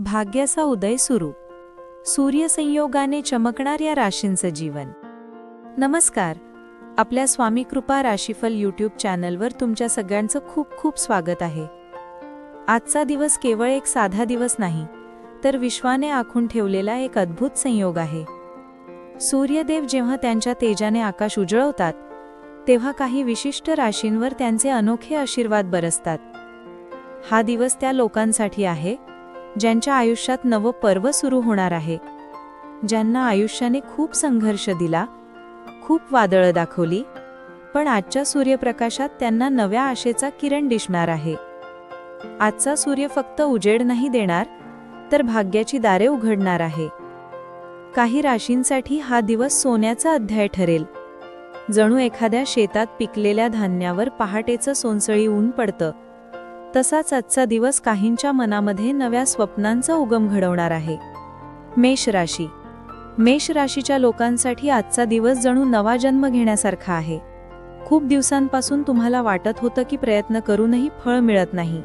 भाग्याचा उदय सुरू. सूर्यसंयोगाने चमकणाऱ्या राशींचं जीवन. नमस्कार. आपल्या स्वामी कृपा राशीफल यूट्यूब चॅनलवर तुमच्या सगळ्यांचं खूप खूप स्वागत आहे. आजचा दिवस केवळ एक साधा दिवस नाही तर विश्वाने आखून ठेवलेला एक अद्भुत संयोग आहे. सूर्यदेव जेव्हा त्यांच्या तेजाने आकाश उजळवतात तेव्हा काही विशिष्ट राशींवर त्यांचे अनोखे आशीर्वाद बरसतात. हा दिवस त्या लोकांसाठी आहे ज्यांच्या आयुष्यात नवं पर्व सुरू होणार आहे. ज्यांना आयुष्याने खूप संघर्ष दिला खूप वादळं दाखवली पण आजच्या सूर्यप्रकाशात त्यांना नव्या आशेचा किरण दिसणार आहे. आजचा सूर्य फक्त उजेड नाही देणार तर भाग्याची दारे उघडणार आहे. काही राशींसाठी हा दिवस सोन्याचा अध्याय ठरेल. जणू एखाद्या शेतात पिकलेल्या धान्यावर पहाटेचं सोनसळी ऊन पडतं. तसाच आजचा दिवस काहींच्या मनामध्ये नव्या स्वप्नांचा उगम घडवणार आहे. मेष राशी. मेष राशीच्या लोकांसाठी आजचा दिवस जणू नवा जन्म घेण्यासारखा आहे. खूप दिवसांपासून तुम्हाला वाटत होतं की प्रयत्न करूनही फळ मिळत नाही.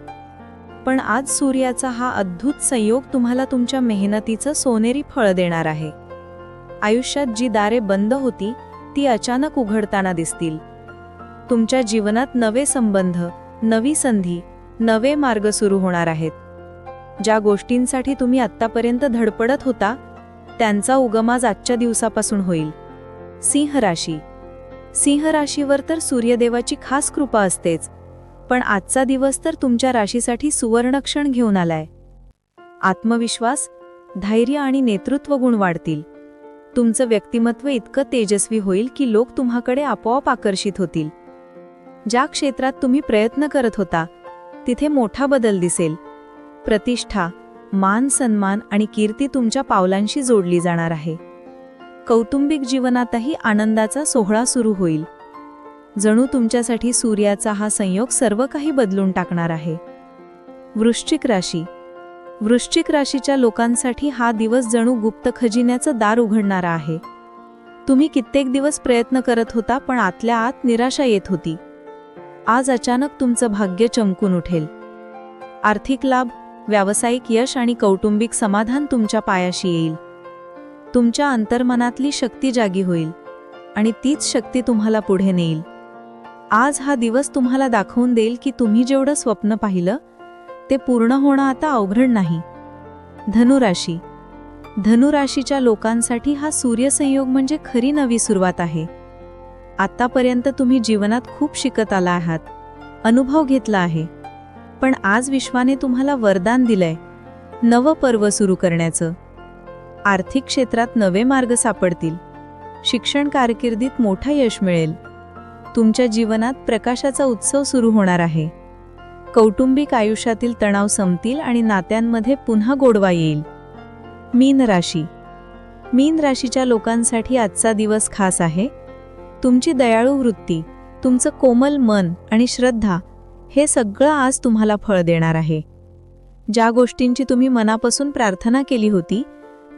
पण आज सूर्याचा हा अद्भुत संयोग तुम्हाला तुमच्या मेहनतीचं सोनेरी फळ देणार आहे. आयुष्यात जी दारे बंद होती ती अचानक उघडताना दिसतील. तुमच्या जीवनात नवे संबंध नवी संधी नवे मार्ग सुरू होणार आहेत. ज्या गोष्टींसाठी तुम्ही आत्तापर्यंत धडपडत होता त्यांचा उगम आज आजच्या दिवसापासून होईल. सिंह राशी. सिंह राशीवर तर सूर्यदेवाची खास कृपा असतेच पण आजचा दिवस तर तुमच्या राशीसाठी सुवर्णक्षण घेऊन आलाय. आत्मविश्वास धैर्य आणि नेतृत्व गुण वाढतील. तुमचं व्यक्तिमत्व इतकं तेजस्वी होईल की लोक तुम्हाकडे आपोआप आकर्षित होतील. ज्या क्षेत्रात तुम्ही प्रयत्न करत होता तिथे मोठा बदल दिसेल. प्रतिष्ठा मान सन्मान आणि कीर्ती तुमच्या पावलांशी जोडली जाणार आहे. कौटुंबिक जीवनातही आनंदाचा सोहळा सुरू होईल. जणू तुमच्यासाठी सूर्याचा हा संयोग सर्व काही बदलून टाकणार आहे. वृश्चिक राशी. वृश्चिक राशीच्या लोकांसाठी हा दिवस जणू गुप्त खजिन्याचं दार उघडणारा आहे. तुम्ही कित्येक दिवस प्रयत्न करत होता पण आतल्या आत निराशा येत होती. आज अचानक तुमचं भाग्य चमकून उठेल. आर्थिक लाभ व्यावसायिक यश आणि कौटुंबिक समाधान तुमच्या पायाशी येईल. तुमच्या अंतर्मनातली शक्ती जागी होईल आणि तीच शक्ती तुम्हाला पुढे नेईल. आज हा दिवस तुम्हाला दाखवून देईल की तुम्ही जेवढं स्वप्न पाहिलं ते पूर्ण होणं आता अवघड नाही. धनुराशी. धनुराशीच्या लोकांसाठी हा सूर्यसंयोग म्हणजे खरी नवी सुरुवात आहे. आत्तापर्यंत तुम्ही जीवनात खूप शिकत आला आहात. अनुभव घेतला आहे. पण आज विश्वाने तुम्हाला वरदान दिलंय. नवं पर्व सुरू करण्याचं. आर्थिक क्षेत्रात नवे मार्ग सापडतील. शिक्षण कारकिर्दीत मोठा यश मिळेल. तुमच्या जीवनात प्रकाशाचा उत्सव सुरू होणार आहे. कौटुंबिक आयुष्यातील तणाव संपतील आणि नात्यांमध्ये पुन्हा गोडवा येईल. मीन राशी. मीन राशीच्या लोकांसाठी आजचा दिवस खास आहे. तुमची दयाळू वृत्ती तुमचं कोमल मन आणि श्रद्धा हे सगळं आज तुम्हाला फळ देणार आहे. ज्या गोष्टींची तुम्ही मनापासून प्रार्थना केली होती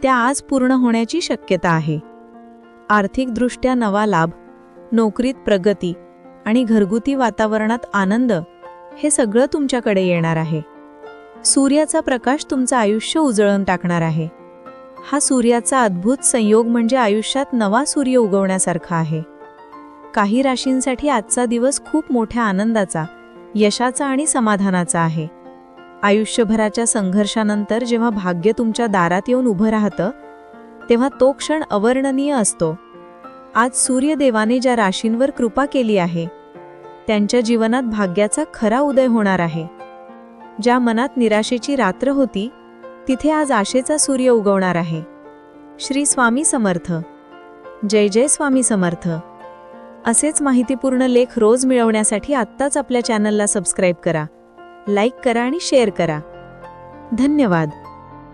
त्या आज पूर्ण होण्याची शक्यता आहे. आर्थिकदृष्ट्या नवा लाभ नोकरीत प्रगती आणि घरगुती वातावरणात आनंद हे सगळं तुमच्याकडे येणार आहे. सूर्याचा प्रकाश तुमचं आयुष्य उजळून टाकणार आहे. हा सूर्याचा अद्भुत संयोग म्हणजे आयुष्यात नवा सूर्य उगवण्यासारखा आहे. काही राशींसाठी आजचा दिवस खूप मोठ्या आनंदाचा यशाचा आणि समाधानाचा आहे. आयुष्यभराच्या संघर्षानंतर जेव्हा भाग्य तुमच्या दारात येऊन उभं राहतं तेव्हा तो क्षण अवर्णनीय असतो. आज सूर्यदेवाने ज्या राशींवर कृपा केली आहे त्यांच्या जीवनात भाग्याचा खरा उदय होणार आहे. ज्या मनात निराशेची रात्र होती तिथे आज आशेचा सूर्य उगवणार आहे. श्री स्वामी समर्थ. जय जय स्वामी समर्थ. असेच माहितीपूर्ण लेख रोज मिळवण्यासाठी आत्ताच आपल्या चॅनलला सबस्क्राईब करा लाईक करा आणि शेअर करा. धन्यवाद.